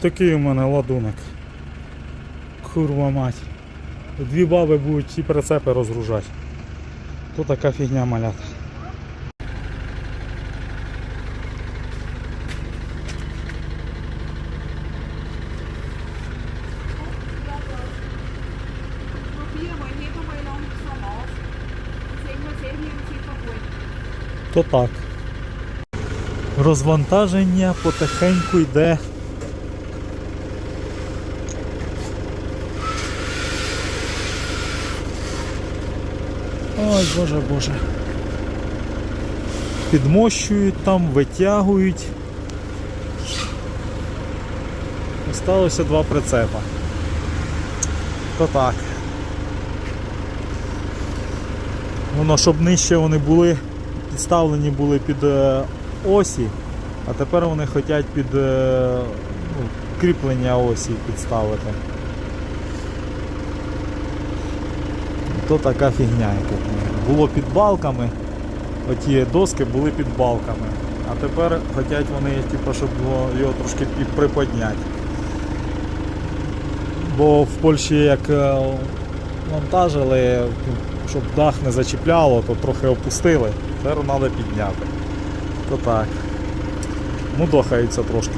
Такий у мене ладунок. Курва мать. Дві баби будуть ті прицепи розгружати. То така фігня малята. То так. Розвантаження потихеньку йде. Ой, боже, боже. Підмощують там, витягують. Осталося два прицепа. То так. Воно, щоб нижче вони були, підставлені були під е, осі, а тепер вони хочуть під е, ну, кріплення осі підставити. То така фігня. Було під балками, оті доски були під балками, а тепер хочуть вони, типу, щоб його, трошки приподняти. Бо в Польщі як е, вантажили, щоб дах не зачіпляло, то трохи опустили. Тепер треба підняти. То так. Ну, дохається трошки.